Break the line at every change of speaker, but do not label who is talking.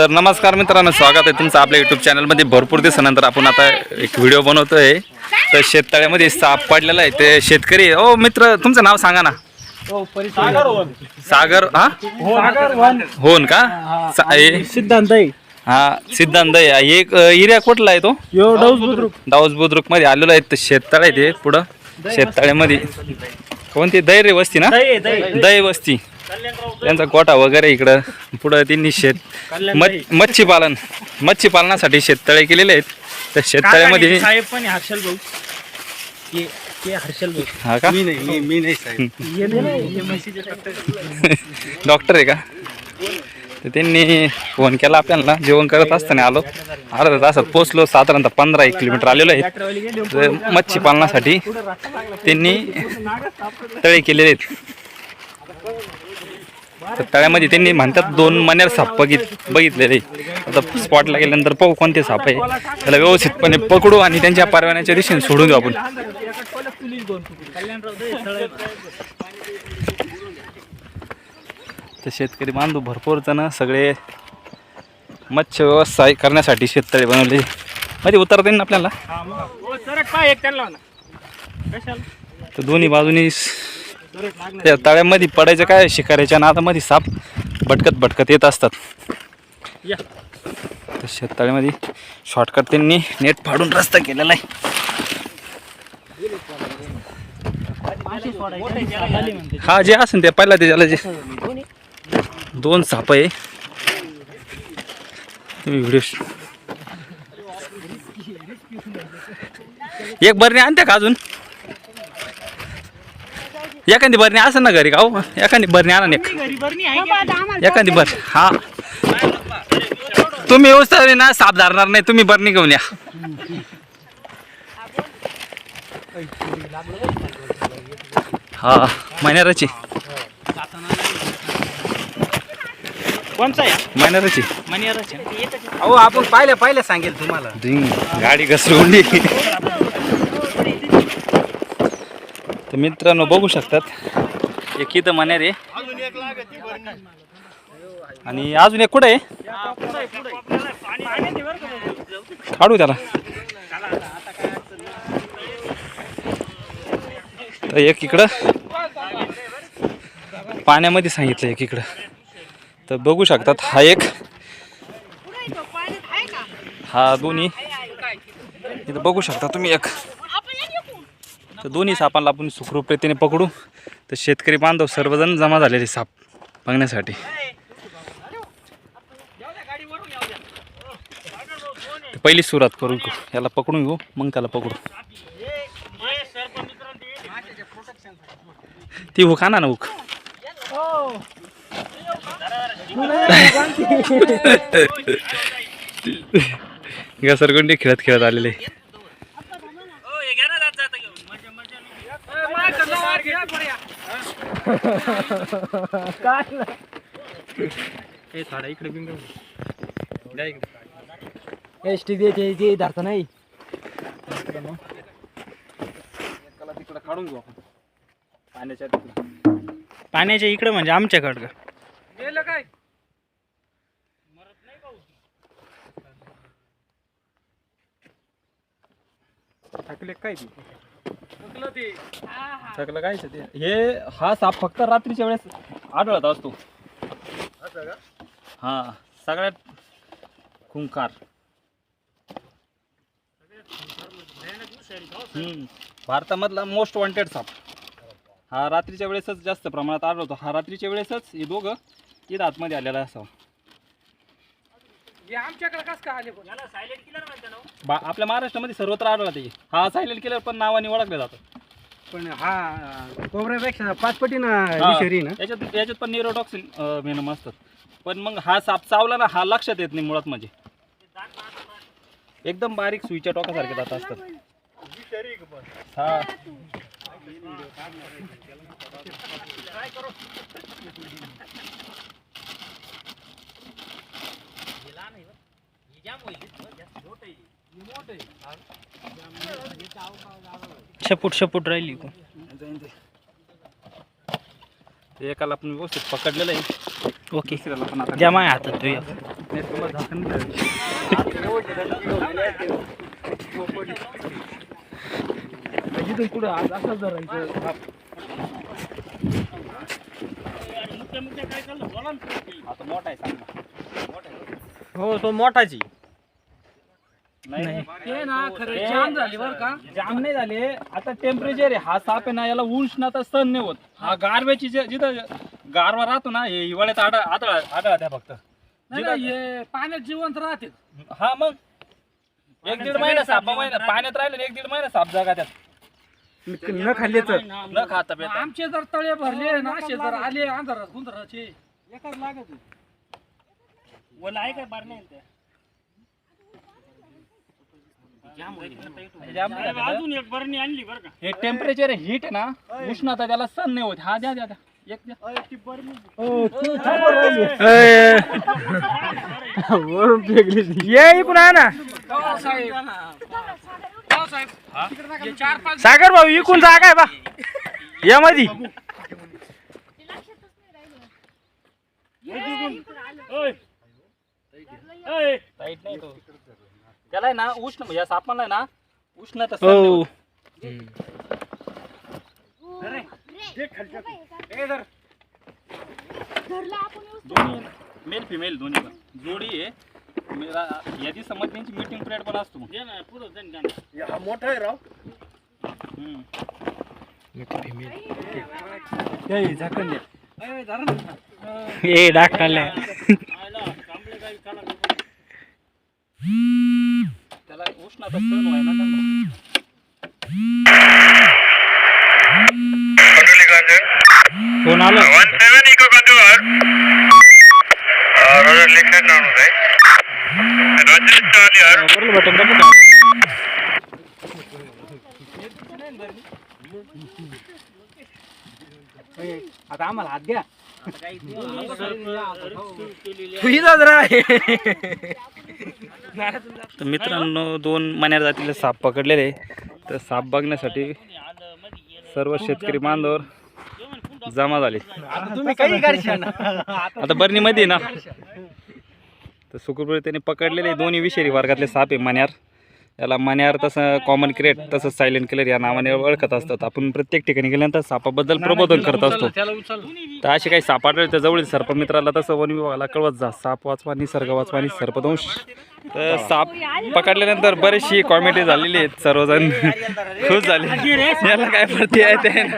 तर नमस्कार मित्रांनो स्वागत आहे तुमचं आपल्या युट्यूब चॅनलमध्ये भरपूर दिवसानंतर आपण आता एक व्हिडिओ बनवतोय. तर शेततळ्यामध्ये साप पडलेला आहे. ते शेतकरी ओ मित्र तुमचं नाव सांगा ना. सागर हा? होन का? सा- हे-
सिद्धांत आहे
हा सिद्धांत आहे. हे एक अ, एरिया कुठला आहे तो?
यो डाऊस बुद्रुक.
दाऊस बुद्रुकमध्ये आलेलो आहे. तर शेततळ आहे ते पुढं. शेततळ्यामध्ये. कोणती? दैरे वस्ती ना? दही वस्ती. त्यांचा गोठा वगैरे इकडं पुढं त्यांनी शेत मच- मच्छी पालन मच्छी पालनासाठी शेततळे केलेले आहेत. तर शेततळ्यामध्ये
साहेब पण आहे, हर्षल भाऊ. ये ये हर्षल भाऊ.
हा का?
मी नाही मी नाही साहेब. ये नाही ये म्हशीचे डॉक्टर
डॉक्टर आहे का? तर त्यांनी फोन केला आपल्याला जेवण करत असताना आलो. अर्धा तासात पोचलो साधारणतः पंधरा एक किलोमीटर आलेलो आहे. तर मच्छी पालनासाठी त्यांनी तळे केलेले आहेत. तर तळ्यामध्ये त्यांनी म्हणतात दोन मण्यार साप बघित बघितलेले. आता स्पॉटला गेल्यानंतर पाहू कोणते साप आहे. त्याला व्यवस्थितपणे पकडू आणि त्यांच्या परवान्याच्या दिशेने सोडून देऊ आपण. तर शेतकरी बांधव भरपूर जण सगळे मत्स्य व्यवसाय करण्यासाठी शेततळे बनवले. मध्ये उतरता येईल ना आपल्याला.
कशाला?
तर दोन्ही बाजूनी त्या तळ्यामध्ये पडायचं काय शिकाऱ्याच्या नादामध्ये साप भटकत भटकत येत असतात. शेततळ्यामध्ये शॉर्टकट त्यांनी नेट फाडून रस्ता केलेला आहे. हा जे असेल ते पहिला त्याच्याला जे. दोन साप आहे. व्हिडिओ एक बरणी आणते का अजून? एखादी बरणी असेल ना घरी का हो एखादी बरणी आणा ना एक. एखादी बर हा. तुम्ही व्यवस्था ना साप धरणार नाही तुम्ही बरणी घेऊन या. हा महिन्याची
कोणचा आहे?
महिन्याची
अहो आपण पाहिलं पाहिलं सांगेल तुम्हाला.
गाडी घसरवली. तर मित्रांनो बघू शकतात. एक इथं मण्यार रे. आणि अजून एक कुठं आहे? काढू त्याला. तर एक इकडं. पाण्यामध्ये सांगितलं एक इकडं. तर बघू शकतात हा एक. हा दोन्ही. इथं बघू शकता तुम्ही एक. तर दोन्ही सापांना आपण सुखरूप रीतीने पकडू. तर शेतकरी बांधव सर्वजण जमा झालेले साप बघण्यासाठी. पहिली सुरुवात करू याला पकडून घेऊ मग त्याला पकडू. ती हुक आणा ना हुक. घसरगुंडी खेळत खेळत आलेले
हे इकडे बिंग
एस टी दे ते धरता नाही
तिकडं काढून घेऊ आपण पाण्याच्या
पाण्याच्या इकडे म्हणजे आमच्याकडं. का
गेलं काय?
टाकले काय ते? टाकलं काय ते. हे हा. साप फक्त रात्रीच्या वेळेस आढळत असतो. हा सगळ्यात खुंकार हम्म. भारतामधला मोस्ट वॉन्टेड साप. हा रात्रीच्या वेळेसच जास्त प्रमाणात आढळतो. हा रात्रीच्या वेळेसच हे दोघं इथं आतमध्ये आलेला असावा.
आमच्याकडे कस का आले
बा आपल्या महाराष्ट्रामध्ये सर्वत्र आढळत आहे हा सायलेंट किलर पण नावाने ओळखलं जातं.
पण हा कोबऱ्यापेक्षा पाच पटीनं
हा,
विषारी ना?
याच्यात याच्यात पण निरोटॉक्सिन वेनम असतात. पण मग हा साप चावला ना हा लक्षात येत नाही मुळात म्हणजे. एकदम बारीक सुईच्या टोकासारखे जात असतात. हा.
शपूट शपूट राहिली
एकाला आपण व्यवस्थित पकडलेलं आहे.
ओके. द्या माझ्या हातात तू.
इथून पुढं आज असंच धरायचं.
आता मोठा आहे.
हो तो मोठाची.
नाही.
ते ना खरं जाम झाली बरं का.
जाम नाही झाले. आता टेम्परेचर आहे. हा साप आहे ना याला उष्णता सण नाही होत. हा गारव्याची जे- जिथं गारवा राहतो ना हे हिवाळ्यात आढळ आढळ आढळत आहे फक्त.
नाही ना, हे पाण्यात जिवंत राहते.
हा मग? एक दीड महिना साप महिना पाण्यात राहिले एक दीड महिना साप जागा त्यात
न खाल्लेच
न खाता पिता.
आमचे जर तळे भरले ना असे जर आले अंधारात गुंधराचे एकच लागत
अजून एक बरणी आणली बरं का.
हे टेम्परेचर हिट ना. उष्णता त्याला सण नाही होत. हा द्या द्या द्या. एक द्या.
वरून फेकली. ये इकडून आहे ना. साहेब. साहेब हे? चार पाच.
सागर भाऊ इकून जागा आहे बा. या मधी. टाईट नाही तो. त्याला आहे ना उष्ण या सापाला आहे ना उष्णता सहन नाही होत. दोन्ही मेल फिमेल दोन्ही पण. जोडी आहे. मेरा यादी समज त्यांची मीटिंग पिरियड पण असतो मग.
हा मोठा आहे राव.
हम्म.
ए, धरा ना.
ए डाक काढल्या त्याला उष्णता सहन व्हायला ना फोन आलो बरोबर भेटेल का कुठं?
ए, आता आम्हाला हात घ्या. तुझीचा जरा
तर मित्रांनो दोन मण्यार जातीले साप पकडलेले आहे. तर साप बघण्यासाठी सर्व शेतकरी बांधवर जमा झाले.
आता
बर्नीमध्ये ना. तर सुखरूप त्यांनी पकडलेले दोन्ही विषारी वर्गातले साप आहे मण्यार. याला मण्यार तसं कॉमन क्रेट तसंच सायलेंट किलर या नावाने ओळखत असतात. आपण प्रत्येक ठिकाणी गेल्यानंतर सापाबद्दल प्रबोधन करत असतो.
त्याला उचल.
तर असे काही साप आढळले तर जवळील सर्पमित्राला तसं वन विभागाला कळवत जा. साप वाचवा निसर्ग वाचवा आणि सर्पदंश तर साप पकडल्यानंतर बरीचशी कॉमेडी झालेली आहेत. सर्वजण खुश झाले. याला काय प्रति आहे ते?